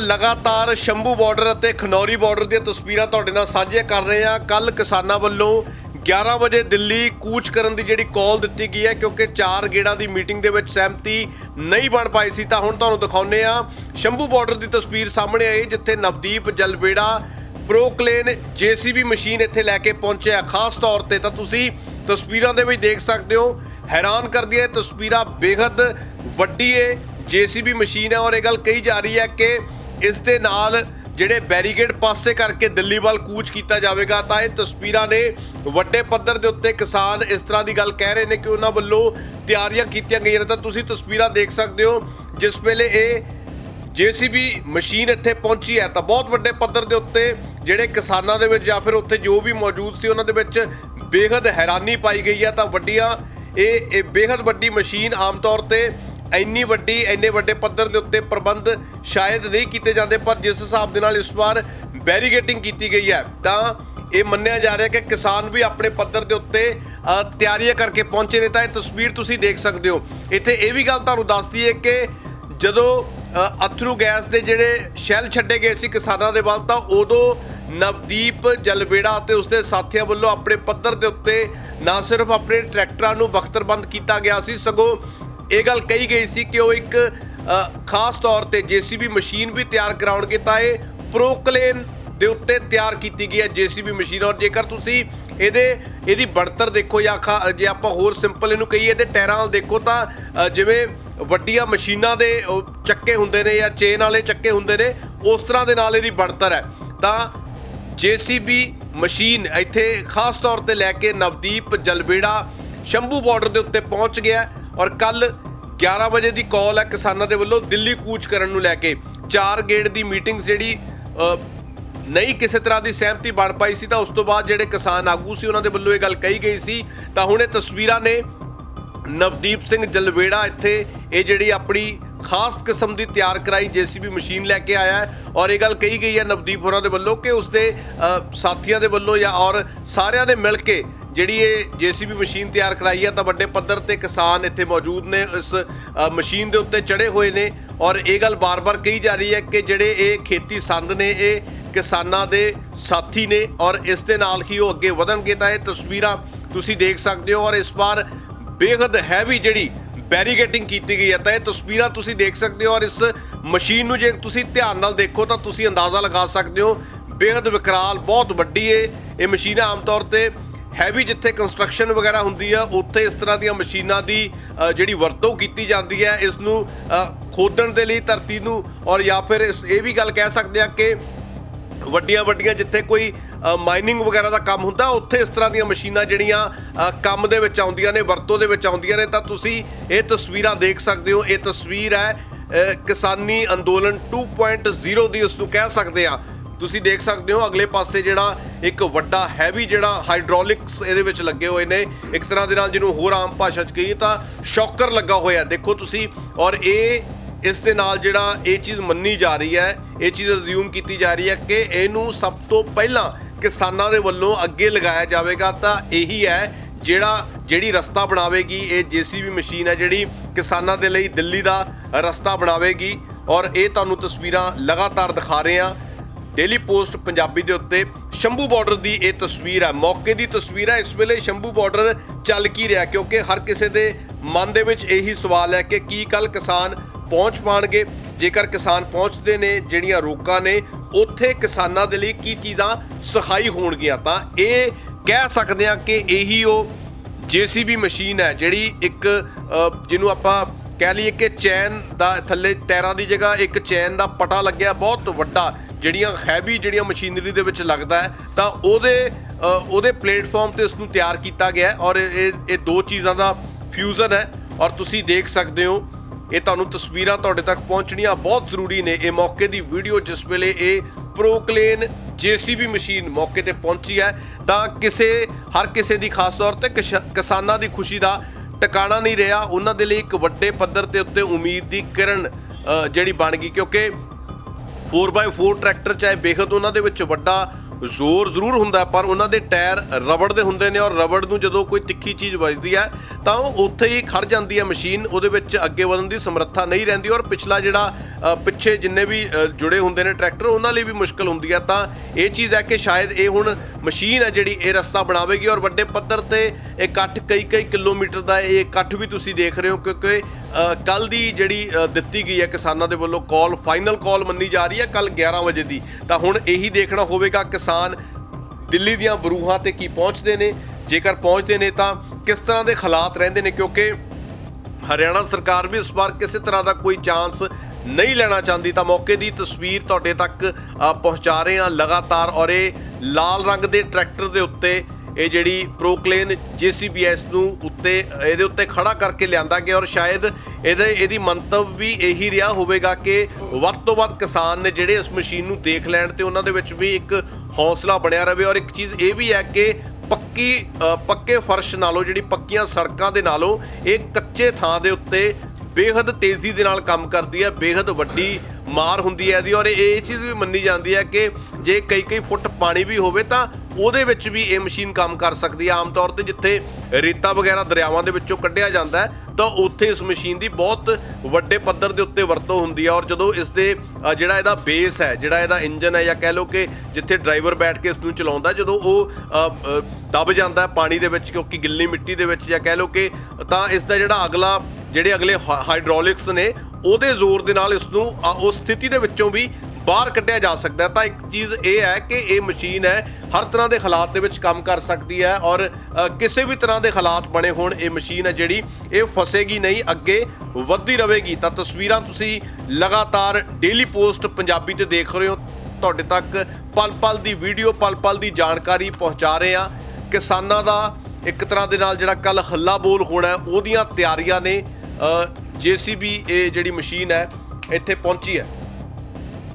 ਲਗਾਤਾਰ ਸ਼ੰਭੂ ਬਾਰਡਰ ਅਤੇ ਖਨੌਰੀ ਬਾਰਡਰ ਦੀਆਂ ਤਸਵੀਰਾਂ ਤੁਹਾਡੇ ਨਾਲ ਸਾਂਝੀਆਂ ਕਰ ਰਹੇ ਹਾਂ। ਕੱਲ ਕਿਸਾਨਾਂ ਵੱਲੋਂ 11 ਵਜੇ ਦਿੱਲੀ ਕੂਚ ਕਰਨ ਦੀ ਜਿਹੜੀ ਕਾਲ ਦਿੱਤੀ ਗਈ ਹੈ, ਕਿਉਂਕਿ ਚਾਰ ਗੇੜਾਂ ਦੀ ਮੀਟਿੰਗ ਦੇ ਵਿੱਚ ਸਹਿਮਤੀ ਨਹੀਂ ਬਣ ਪਾਈ ਸੀ, ਤਾਂ ਹੁਣ ਤੁਹਾਨੂੰ ਦਿਖਾਉਂਦੇ ਆ ਸ਼ੰਭੂ ਬਾਰਡਰ ਦੀ ਤਸਵੀਰ ਸਾਹਮਣੇ ਆਈ, ਜਿੱਥੇ Navdeep Jalwera Poclain JCB machine ਇੱਥੇ ਲੈ ਕੇ ਪਹੁੰਚਿਆ ਖਾਸ ਤੌਰ ਤੇ ਤਾਂ ਤੁਸੀਂ ਤਸਵੀਰਾਂ ਦੇ ਵਿੱਚ ਦੇਖ ਸਕਦੇ ਹੋ, ਹੈਰਾਨ ਕਰਦੀ ਹੈ ਤਸਵੀਰਾਂ ਬੇਹੱਦ ਵੱਡੀ ਏ ਜੀਸੀਬੀ ਮਸ਼ੀਨ ਹੈ ਔਰ ਇਹ ਗੱਲ ਕਹੀ ਜਾ ਰਹੀ ਹੈ ਕਿ ਇਸ ਦੇ ਨਾਲ ਜਿਹੜੇ ਬੈਰੀਕੇਡ ਪਾਸੇ ਕਰਕੇ ਦਿੱਲੀ ਵੱਲ ਕੂਚ ਕੀਤਾ ਜਾਵੇਗਾ, ਤਾਂ ਇਹ ਤਸਵੀਰਾਂ ਨੇ ਵੱਡੇ ਪੱਧਰ ਦੇ ਉੱਤੇ ਕਿਸਾਨ ਇਸ ਤਰ੍ਹਾਂ ਦੀ ਗੱਲ ਕਹਿ ਰਹੇ ਨੇ ਕਿ ਉਹਨਾਂ ਵੱਲੋਂ ਤਿਆਰੀਆਂ ਕੀਤੀਆਂ ਗਈਆਂ ਨੇ। ਤਾਂ ਤੁਸੀਂ ਤਸਵੀਰਾਂ ਦੇਖ ਸਕਦੇ ਹੋ, ਜਿਸ ਵੇਲੇ ਇਹ ਜੀਸੀਬੀ ਮਸ਼ੀਨ ਇੱਥੇ ਪਹੁੰਚੀ ਹੈ, ਤਾਂ ਬਹੁਤ ਵੱਡੇ ਪੱਧਰ ਦੇ ਉੱਤੇ ਜਿਹੜੇ ਕਿਸਾਨਾਂ ਦੇ ਵਿੱਚ ਜਾਂ ਫਿਰ ਉੱਥੇ ਜੋ ਵੀ ਮੌਜੂਦ ਸੀ, ਉਹਨਾਂ ਦੇ ਵਿੱਚ ਬੇਹੱਦ ਹੈਰਾਨੀ ਪਾਈ ਗਈ ਹੈ। ਤਾਂ ਵੱਡੀਆਂ ਇਹ ਇਹ ਬੇਹੱਦ ਵੱਡੀ ਮਸ਼ੀਨ ਆਮ ਤੌਰ ਤੇ ਇੰਨੀ ਵੱਡੀ, ਇੰਨੇ ਵੱਡੇ ਪੱਧਰ ਦੇ ਉੱਤੇ ਪ੍ਰਬੰਧ ਸ਼ਾਇਦ ਨਹੀਂ ਕੀਤੇ ਜਾਂਦੇ, ਪਰ ਜਿਸ ਹਿਸਾਬ ਦੇ ਨਾਲ ਇਸ ਵਾਰ ਬੈਰੀਗੇਟਿੰਗ ਕੀਤੀ ਗਈ ਹੈ, ਤਾਂ ਇਹ ਮੰਨਿਆ ਜਾ ਰਿਹਾ ਕਿ ਕਿਸਾਨ ਵੀ ਆਪਣੇ ਪੱਧਰ ਦੇ ਉੱਤੇ ਤਿਆਰੀਆਂ ਕਰਕੇ ਪਹੁੰਚੇ ਨੇ, ਤਾਂ ਇਹ ਤਸਵੀਰ ਤੁਸੀਂ ਦੇਖ ਸਕਦੇ ਹੋ। ਇੱਥੇ ਇਹ ਵੀ ਗੱਲ ਤੁਹਾਨੂੰ ਦੱਸਦੀ ਹੈ ਕਿ ਜਦੋਂ ਅਥਰੂ ਗੈਸ ਦੇ ਜਿਹੜੇ ਸ਼ੈਲ ਛੱਡੇ ਗਏ ਸੀ ਕਿਸਾਨਾਂ ਦੇ ਵੱਲ, ਤਾਂ ਉਦੋਂ ਨਵਦੀਪ ਜਲਬੇੜਾ ਅਤੇ ਉਸਦੇ ਸਾਥੀਆਂ ਵੱਲੋਂ ਆਪਣੇ ਪੱਧਰ ਦੇ ਉੱਤੇ ਨਾ ਸਿਰਫ ਆਪਣੇ ਟਰੈਕਟਰਾਂ ਨੂੰ ਬਖਤਰਬੰਦ ਕੀਤਾ ਗਿਆ ਸੀ, ਸਗੋਂ ਇਹ ਗੱਲ ਕਹੀ ਗਈ ਸੀ ਕਿ ਉਹ ਇੱਕ ਖਾਸ ਤੌਰ ਤੇ ਜੀਸੀਬੀ ਮਸ਼ੀਨ ਵੀ ਤਿਆਰ ਕਰਾਉਣਗੇ ਤਾਂ ਇਹ ਪ੍ਰੋਕਲੇਨ ਦੇ ਉੱਤੇ ਤਿਆਰ ਕੀਤੀ ਗਈ ਹੈ ਜੀਸੀਬੀ ਮਸ਼ੀਨ। ਔਰ ਜੇਕਰ ਤੁਸੀਂ ਇਹਦੇ, ਇਹਦੀ ਬਣਤਰ ਦੇਖੋ ਜਾਂ ਖਾ- ਜੇ ਆਪਾਂ ਹੋਰ ਸਿੰਪਲ ਇਹਨੂੰ ਕਹੀਏ ਇਹਦੇ ਟਾਇਰਾਂ ਨਾਲ ਦੇਖੋ ਤਾਂ ਜਿਵੇਂ ਵੱਡੀਆਂ ਮਸ਼ੀਨਾਂ ਦੇ ਚੱਕੇ ਹੁੰਦੇ ਨੇ ਜਾਂ ਚੇਨ ਵਾਲੇ ਚੱਕੇ ਹੁੰਦੇ ਨੇ, ਉਸ ਤਰ੍ਹਾਂ ਦੇ ਨਾਲ ਇਹਦੀ ਬਣਤਰ ਹੈ। ਤਾਂ ਜੀਸੀਬੀ ਮਸ਼ੀਨ ਇੱਥੇ ਖਾਸ ਤੌਰ ਤੇ ਲੈ ਕੇ ਨਵਦੀਪ ਜਲਬੇੜਾ ਸ਼ੰਭੂ ਬਾਰਡਰ ਦੇ ਉੱਤੇ ਪਹੁੰਚ ਗਿਆ। ਔਰ ਕੱਲ 11 ਵਜੇ ਦੀ ਕਾਲ ਹੈ ਕਿਸਾਨਾਂ ਦੇ ਵੱਲੋਂ ਦਿੱਲੀ ਕੂਚ ਕਰਨ ਨੂੰ ਲੈ ਕੇ। ਚਾਰ ਗੇੜ ਦੀ ਮੀਟਿੰਗ ਜਿਹੜੀ ਨਹੀਂ ਕਿਸੇ ਤਰ੍ਹਾਂ ਦੀ ਸਹਿਮਤੀ ਬਣ ਪਾਈ ਸੀ ਤਾਂ ਉਸ ਤੋਂ ਬਾਅਦ ਜਿਹੜੇ ਕਿਸਾਨ ਆਗੂ ਸੀ, ਉਹਨਾਂ ਦੇ ਵੱਲੋਂ ਇਹ ਗੱਲ ਕਹੀ ਗਈ ਸੀ। ਤਾਂ ਹੁਣ ਇਹ ਤਸਵੀਰਾਂ ਨੇ ਨਵਦੀਪ ਸਿੰਘ ਜਲਵੇੜਾ ਇੱਥੇ ਇਹ ਜਿਹੜੀ ਆਪਣੀ ਖਾਸ ਕਿਸਮ ਦੀ ਤਿਆਰ ਕਰਾਈ ਜੀਸੀਬੀ ਮਸ਼ੀਨ ਲੈ ਕੇ ਆਇਆ ਹੈ ਔਰ ਇਹ ਗੱਲ ਕਹੀ ਗਈ ਹੈ ਨਵਦੀਪ ਹੋਰਾਂ ਦੇ ਵੱਲੋਂ ਕਿ ਉਸਦੇ ਸਾਥੀਆਂ ਦੇ ਵੱਲੋਂ ਜਾਂ ਔਰ ਸਾਰਿਆਂ ਨੇ ਮਿਲ ਕੇ ਜਿਹੜੀ ਇਹ ਜੀਸੀਬੀ ਮਸ਼ੀਨ ਤਿਆਰ ਕਰਾਈ ਹੈ ਤਾਂ ਵੱਡੇ ਪੱਧਰ ਤੇ ਕਿਸਾਨ ਇੱਥੇ ਮੌਜੂਦ ਨੇ, ਇਸ ਮਸ਼ੀਨ ਦੇ ਉੱਤੇ ਚੜੇ ਹੋਏ ਨੇ। ਔਰ ਇਹ ਗੱਲ ਬਾਰ-ਬਾਰ ਕਹੀ ਜਾ ਰਹੀ ਹੈ ਕਿ ਜਿਹੜੇ ਇਹ ਖੇਤੀ ਸੰਦ ਨੇ, ਇਹ ਕਿਸਾਨਾਂ ਦੇ ਸਾਥੀ ਨੇ ਔਰ ਇਸ ਦੇ ਨਾਲ ਹੀ ਉਹ ਅੱਗੇ ਵਧਣਗੇ ਤਾਂ ਇਹ ਤਸਵੀਰਾਂ ਤੁਸੀਂ ਦੇਖ ਸਕਦੇ ਹੋ। ਔਰ ਇਸ ਵਾਰ ਬੇਹੱਦ ਹੈਵੀ ਜਿਹੜੀ ਬੈਰੀਗੇਟਿੰਗ ਕੀਤੀ ਗਈ ਹੈ, ਤਾਂ ਇਹ ਤਸਵੀਰਾਂ ਤੁਸੀਂ ਦੇਖ ਸਕਦੇ ਹੋ। ਔਰ ਇਸ ਮਸ਼ੀਨ ਨੂੰ ਜੇ ਤੁਸੀਂ ਧਿਆਨ ਨਾਲ ਦੇਖੋ, ਤਾਂ ਤੁਸੀਂ ਅੰਦਾਜ਼ਾ ਲਗਾ ਸਕਦੇ ਹੋ, ਬੇਹੱਦ ਵਿਕਰਾਲ, ਬਹੁਤ ਵੱਡੀ ਹੈ ਇਹ ਮਸ਼ੀਨ ਆਮ ਤੌਰ ਤੇ ਹੈਵੀ ਜਿੱਥੇ ਕੰਸਟਰਕਸ਼ਨ ਵਗੈਰਾ ਹੁੰਦੀ ਆ ਉੱਥੇ ਇਸ ਤਰ੍ਹਾਂ ਦੀਆਂ ਮਸ਼ੀਨਾਂ ਦੀ ਜਿਹੜੀ ਵਰਤੋਂ ਕੀਤੀ ਜਾਂਦੀ ਹੈ ਇਸ ਨੂੰ ਅ, ਖੋਦਣ ਦੇ ਲਈ ਧਰਤੀ ਨੂੰ ਔਰ ਜਾਂ ਫਿਰ ਇਹ ਵੀ ਗੱਲ ਕਹਿ ਸਕਦੇ ਆ ਕਿ ਵੱਡੀਆਂ ਵੱਡੀਆਂ ਜਿੱਥੇ ਕੋਈ ਮਾਈਨਿੰਗ ਵਗੈਰਾ ਦਾ ਕੰਮ ਹੁੰਦਾ ਉੱਥੇ ਇਸ ਤਰ੍ਹਾਂ ਦੀਆਂ ਮਸ਼ੀਨਾਂ ਜਿਹੜੀਆਂ ਕੰਮ ਦੇ ਵਿੱਚ ਆਉਂਦੀਆਂ ਨੇ ਵਰਤੋਂ ਦੇ ਵਿੱਚ ਆਉਂਦੀਆਂ ਨੇ ਤਾਂ ਤੁਸੀਂ ਇਹ ਤਸਵੀਰਾਂ ਦੇਖ ਸਕਦੇ ਹੋ। ਇਹ ਤਸਵੀਰ ਹੈ ਕਿਸਾਨੀ ਅੰਦੋਲਨ 2.0 ਦੀ ਉਸ ਨੂੰ ਕਹਿ ਸਕਦੇ ਆ। ਤੁਸੀਂ ਦੇਖ ਸਕਦੇ ਹੋ ਅਗਲੇ ਪਾਸੇ ਜਿਹੜਾ ਇੱਕ ਵੱਡਾ ਹੈਵੀ ਜਿਹੜਾ ਹਾਈਡ੍ਰੋਲਿਕਸ ਇਹਦੇ ਵਿੱਚ ਲੱਗੇ ਹੋਏ ਨੇ। ਇੱਕ ਤਰ੍ਹਾਂ ਦੇ ਨਾਲ ਜਿਹਨੂੰ ਹੋਰ ਆਮ ਭਾਸ਼ਾ 'ਚ ਕਹੀਏ ਤਾਂ ਸ਼ੌਕਰ ਲੱਗਾ ਹੋਇਆ। ਦੇਖੋ ਤੁਸੀਂ, ਔਰ ਇਹ ਇਸ ਦੇ ਨਾਲ ਜਿਹੜਾ ਇਹ ਚੀਜ਼ ਮੰਨੀ ਜਾ ਰਹੀ ਹੈ, ਇਹ ਚੀਜ਼ ਅਜ਼ਿਊਮ ਕੀਤੀ ਜਾ ਰਹੀ ਹੈ ਕਿ ਇਹਨੂੰ ਸਭ ਤੋਂ ਪਹਿਲਾਂ ਕਿਸਾਨਾਂ ਦੇ ਵੱਲੋਂ ਅੱਗੇ ਲਗਾਇਆ ਜਾਵੇਗਾ। ਤਾਂ ਇਹੀ ਹੈ ਜਿਹੜਾ, ਜਿਹੜੀ ਰਸਤਾ ਬਣਾਵੇਗੀ, ਇਹ ਜੀਸੀਬੀ ਮਸ਼ੀਨ ਹੈ ਜਿਹੜੀ ਕਿਸਾਨਾਂ ਦੇ ਲਈ ਦਿੱਲੀ ਦਾ ਰਸਤਾ ਬਣਾਵੇਗੀ। ਔਰ ਇਹ ਤੁਹਾਨੂੰ ਤਸਵੀਰਾਂ ਲਗਾਤਾਰ ਦਿਖਾ ਰਹੇ ਹਾਂ। ਡੇਲੀ ਪੋਸਟ ਪੰਜਾਬੀ ਦੇ ਉੱਤੇ ਸ਼ੰਭੂ ਬਾਰਡਰ ਦੀ ਇਹ ਤਸਵੀਰ ਹੈ। ਮੌਕੇ ਦੀ ਤਸਵੀਰ ਹੈ। ਇਸ ਵੇਲੇ ਸ਼ੰਭੂ ਬਾਰਡਰ ਚੱਲ ਕੀ ਰਿਹਾ ਕਿਉਂਕਿ ਹਰ ਕਿਸੇ ਦੇ ਮਨ ਦੇ ਵਿੱਚ ਇਹੀ ਸਵਾਲ ਹੈ ਕਿ ਕੀ ਕੱਲ ਕਿਸਾਨ ਪਹੁੰਚ ਪਾਣਗੇ? ਜੇਕਰ ਕਿਸਾਨ ਪਹੁੰਚਦੇ ਨੇ, ਜਿਹੜੀਆਂ ਰੋਕਾਂ ਨੇ, ਉੱਥੇ ਕਿਸਾਨਾਂ ਦੇ ਲਈ ਕੀ ਚੀਜ਼ਾਂ ਸਖਾਈ ਹੋਣਗੀਆਂ? ਤਾਂ ਇਹ ਕਹਿ ਸਕਦੇ ਹਾਂ ਕਿ ਇਹੀ ਉਹ ਜੀਸੀਬੀ ਮਸ਼ੀਨ ਹੈ, ਜਿਹੜੀ ਇੱਕ ਜਿਹਨੂੰ ਆਪਾਂ ਕਹਿ ਲਈਏ ਕਿ ਚੈਨ ਦਾ ਥੱਲੇ ਟਾਇਰਾਂ ਦੀ ਜਗ੍ਹਾ ਇੱਕ ਚੈਨ ਦਾ ਪਟਾ ਲੱਗਿਆ। ਬਹੁਤ ਵੱਡਾ ਜਿਹੜੀਆਂ ਹੈਵੀ ਜਿਹੜੀਆਂ ਮਸ਼ੀਨਰੀ ਦੇ ਵਿੱਚ ਲੱਗਦਾ ਹੈ, ਤਾਂ ਉਹਦੇ ਉਹਦੇ ਪਲੇਟਫਾਰਮ ਤੇ ਇਸ ਨੂੰ ਤਿਆਰ ਕੀਤਾ ਗਿਆ ਹੈ ਔਰ ਇਹ ਇਹ ਦੋ ਚੀਜ਼ਾਂ ਦਾ ਫਿਊਜ਼ਨ ਹੈ ਔਰ ਤੁਸੀਂ ਦੇਖ ਸਕਦੇ ਹੋ, ਇਹ ਤੁਹਾਨੂੰ ਤਸਵੀਰਾਂ ਤੁਹਾਡੇ ਤੱਕ ਪਹੁੰਚਣੀਆਂ ਬਹੁਤ ਜ਼ਰੂਰੀ ਨੇ। ਇਹ ਮੌਕੇ ਦੀ ਵੀਡੀਓ ਜਿਸ ਵੇਲੇ ਇਹ ਪ੍ਰੋਕਲੇਨ ਜੀਸੀਬੀ ਮਸ਼ੀਨ ਮੌਕੇ ਤੇ ਪਹੁੰਚੀ ਹੈ, ਤਾਂ ਕਿਸੇ, ਹਰ ਕਿਸੇ ਦੀ ਖਾਸ ਤੌਰ ਤੇ ਕਿਸਾਨਾਂ ਦੀ ਖੁਸ਼ੀ ਦਾ ਟਿਕਾਣਾ ਨਹੀਂ ਰਿਹਾ। ਉਹਨਾਂ ਦੇ ਲਈ ਇੱਕ ਵੱਡੇ ਪੱਧਰ ਤੇ ਉੱਤੇ ਉਮੀਦ ਦੀ ਕਿਰਨ ਜਿਹੜੀ ਬਣ ਗਈ, ਕਿਉਂਕਿ 4x4 ਟਰੈਕਟਰ ਚਾਹੇ ਬੇਖਤ ਉਹਨਾਂ ਦੇ ਵਿੱਚ ਵੱਡਾ ਜ਼ੋਰ ਜ਼ਰੂਰ ਹੁੰਦਾ ਪਰ ਉਹਨਾਂ ਦੇ ਟਾਇਰ ਰਬੜ ਦੇ ਹੁੰਦੇ ਨੇ ਔਰ ਰਬੜ ਨੂੰ ਜਦੋਂ ਕੋਈ ਤਿੱਖੀ ਚੀਜ਼ ਵੱਜਦੀ ਹੈ, ਤਾਂ ਉਹ ਉੱਥੇ ਹੀ ਖੜ ਜਾਂਦੀ ਹੈ ਮਸ਼ੀਨ, ਉਹਦੇ ਵਿੱਚ ਅੱਗੇ ਵਧਣ ਦੀ ਸਮਰੱਥਾ ਨਹੀਂ ਰਹਿੰਦੀ ਔਰ ਪਿਛਲਾ ਜਿਹੜਾ ਪਿੱਛੇ ਜਿੰਨੇ ਵੀ ਜੁੜੇ ਹੁੰਦੇ ਨੇ ਟਰੈਕਟਰ, ਉਹਨਾਂ ਲਈ ਵੀ ਮੁਸ਼ਕਲ ਹੁੰਦੀ ਹੈ। ਤਾਂ ਇਹ ਚੀਜ਼ ਹੈ ਕਿ ਸ਼ਾਇਦ ਇਹ ਹੁਣ ਮਸ਼ੀਨ ਹੈ ਜਿਹੜੀ ਇਹ ਰਸਤਾ ਬਣਾਵੇਗੀ ਔਰ ਵੱਡੇ ਪੱਧਰ ਤੇ ਇਕੱਠ ਕਈ ਕਈ ਕਿਲੋਮੀਟਰ ਦਾ ਇਹ ਇਕੱਠ ਵੀ ਤੁਸੀਂ ਦੇਖ ਰਹੇ ਹੋ ਕਿਉਂਕਿ ਕੱਲ ਦੀ ਜਿਹੜੀ ਦਿੱਤੀ ਗਈ ਹੈ ਕਿਸਾਨਾਂ ਦੇ ਵੱਲੋਂ ਕਾਲ ਫਾਈਨਲ ਕਾਲ ਮੰਨੀ ਜਾ ਰਹੀ ਹੈ ਕੱਲ 11 ਵਜੇ ਦੀ। ਤਾਂ ਹੁਣ ਇਹੀ ਦੇਖਣਾ ਹੋਵੇਗਾ ਕਿਸਾਨ ਦਿੱਲੀ ਦੀਆਂ ਬਰੂਹਾਂ ਤੇ ਕੀ ਪਹੁੰਚਦੇ ਨੇ। ਜੇਕਰ ਪਹੁੰਚਦੇ ਨੇ ਤਾਂ ਕਿਸ ਤਰ੍ਹਾਂ ਦੇ ਹਾਲਾਤ ਰਹਿੰਦੇ ਨੇ ਕਿਉਂਕਿ ਹਰਿਆਣਾ ਸਰਕਾਰ ਵੀ ਇਸ ਵਾਰ ਕਿਸੇ ਤਰ੍ਹਾਂ ਦਾ ਕੋਈ ਚਾਂਸ ਨਹੀਂ ਲੈਣਾ ਚਾਹੁੰਦੀ। ਤਾਂ ਮੌਕੇ ਦੀ ਤਸਵੀਰ ਤੁਹਾਡੇ ਤੱਕ ਪਹੁੰਚਾ ਰਹੇ ਹਾਂ ਲਗਾਤਾਰ ਔਰ ਇਹ ਲਾਲ ਰੰਗ ਦੇ ਟਰੈਕਟਰ ਦੇ ਉੱਤੇ ਇਹ ਜਿਹੜੀ ਪ੍ਰੋਕਲੇਨ ਜੀਸੀਬੀਐਸ ਨੂੰ ਉੱਤੇ, ਇਹਦੇ ਉੱਤੇ ਖੜਾ ਕਰਕੇ ਲਿਆਂਦਾ ਗਿਆ ਔਰ ਸ਼ਾਇਦ ਇਹਦੇ, ਇਹਦੀ ਮੰਤਵ ਵੀ ਇਹੀ ਰਿਹਾ ਹੋਵੇਗਾ ਕਿ ਵੱਧ ਤੋਂ ਵੱਧ ਕਿਸਾਨ ਨੇ ਜਿਹੜੇ ਇਸ ਮਸ਼ੀਨ ਨੂੰ ਦੇਖ ਲੈਣ ਤੇ ਉਹਨਾਂ ਦੇ ਵਿੱਚ ਵੀ ਇੱਕ ਹੌਸਲਾ ਬਣਿਆ ਰਵੇ। ਔਰ ਇੱਕ ਚੀਜ਼ ਇਹ ਵੀ ਹੈ ਕਿ ਪੱਕੀ ਪੱਕੇ ਫਰਸ਼ ਨਾਲੋਂ, ਜਿਹੜੀ ਪੱਕੀਆਂ ਸੜਕਾਂ ਦੇ ਨਾਲੋਂ ਇਹ ਕੱਚੇ ਥਾਂ ਦੇ ਉੱਤੇ ਬੇਹੱਦ ਤੇਜ਼ੀ ਦੇ ਨਾਲ ਕੰਮ ਕਰਦੀ ਹੈ, ਬੇਹੱਦ ਵੱਡੀ ਮਾਰ ਹੁੰਦੀ ਹੈ ਇਹਦੀ ਔਰ ਇਹ ਇਹ ਚੀਜ਼ ਵੀ ਮੰਨੀ ਜਾਂਦੀ ਹੈ ਕਿ ਜੇ ਕਈ ਕਈ ਫੁੱਟ ਪਾਣੀ ਵੀ ਹੋਵੇ ਤਾਂ ਉਹਦੇ ਵਿੱਚ ਵੀ ਇਹ ਮਸ਼ੀਨ ਕੰਮ ਕਰ ਸਕਦੀ ਹੈ। ਆਮ ਤੌਰ ਤੇ ਜਿੱਥੇ ਰੇਤਾ ਵਗੈਰਾ ਦਰਿਆਵਾਂ ਦੇ ਵਿੱਚੋਂ ਕੱਢਿਆ ਜਾਂਦਾ ਹੈ ਤਾਂ ਉੱਥੇ ਇਸ ਮਸ਼ੀਨ ਦੀ ਬਹੁਤ ਵੱਡੇ ਪੱਧਰ ਦੇ ਉੱਤੇ ਵਰਤੋਂ ਹੁੰਦੀ ਹੈ ਔਰ ਜਦੋਂ ਇਸ ਦੇ ਜਿਹੜਾ ਇਹਦਾ ਬੇਸ ਹੈ ਜਿਹੜਾ ਇਹਦਾ ਇੰਜਨ ਹੈ ਜਾਂ ਕਹਿ ਲਓ ਕਿ ਜਿੱਥੇ ਡਰਾਈਵਰ ਬੈਠ ਕੇ ਇਸ ਨੂੰ ਚਲਾਉਂਦਾ ਜਦੋਂ ਉਹ ਅ, ਦਬ ਜਾਂਦਾ ਪਾਣੀ ਦੇ ਵਿੱਚ ਕਿਉਂਕਿ ਗਿੱਲੀ ਮਿੱਟੀ ਦੇ ਵਿੱਚ ਜਾਂ ਕਹਿ ਲਓ ਕਿ ਤਾਂ ਇਸ ਦਾ ਜਿਹੜਾ ਅਗਲਾ ਜਿਹੜੇ ਅਗਲੇ ਹਾਈਡ੍ਰੋਲਿਕਸ ਨੇ, ਉਹਦੇ ਜ਼ੋਰ ਦੇ ਨਾਲ ਇਸ ਨੂੰ ਉਸ ਸਥਿਤੀ ਦੇ ਵਿੱਚੋਂ ਵੀ ਬਾਹਰ ਕੱਢਿਆ ਜਾ ਸਕਦਾ ਤਾਂ ਇੱਕ ਚੀਜ਼ ਇਹ ਹੈ ਕਿ ਇਹ ਮਸ਼ੀਨ ਹੈ, ਹਰ ਤਰ੍ਹਾਂ ਦੇ ਹਾਲਾਤ ਦੇ ਵਿੱਚ ਕੰਮ ਕਰ ਸਕਦੀ ਹੈ ਔਰ ਕਿਸੇ ਵੀ ਤਰ੍ਹਾਂ ਦੇ ਹਾਲਾਤ ਬਣੇ ਹੋਣ, ਇਹ ਮਸ਼ੀਨ ਹੈ ਜਿਹੜੀ, ਇਹ ਫਸੇਗੀ ਨਹੀਂ, ਅੱਗੇ ਵੱਧਦੀ ਰਹੇਗੀ। ਤਾਂ ਤਸਵੀਰਾਂ ਤੁਸੀਂ ਲਗਾਤਾਰ ਡੇਲੀ ਪੋਸਟ ਪੰਜਾਬੀ ਤੇ ਦੇਖ ਰਹੇ ਹੋ। ਤੁਹਾਡੇ ਤੱਕ ਪਲ ਪਲ ਦੀ ਵੀਡੀਓ ਪਲ ਪਲ ਦੀ ਜਾਣਕਾਰੀ ਪਹੁੰਚਾ ਰਹੇ ਹਾਂ। ਕਿਸਾਨਾਂ ਦਾ ਇੱਕ ਤਰ੍ਹਾਂ ਦੇ ਨਾਲ ਜਿਹੜਾ ਕੱਲ ਹੱਲਾ ਬੋਲ ਹੋਣਾ ਉਹਦੀਆਂ ਤਿਆਰੀਆਂ ਨੇ। ਜੀਸੀਬੀ ਇਹ ਜਿਹੜੀ ਮਸ਼ੀਨ ਹੈ ਇੱਥੇ ਪਹੁੰਚੀ ਹੈ।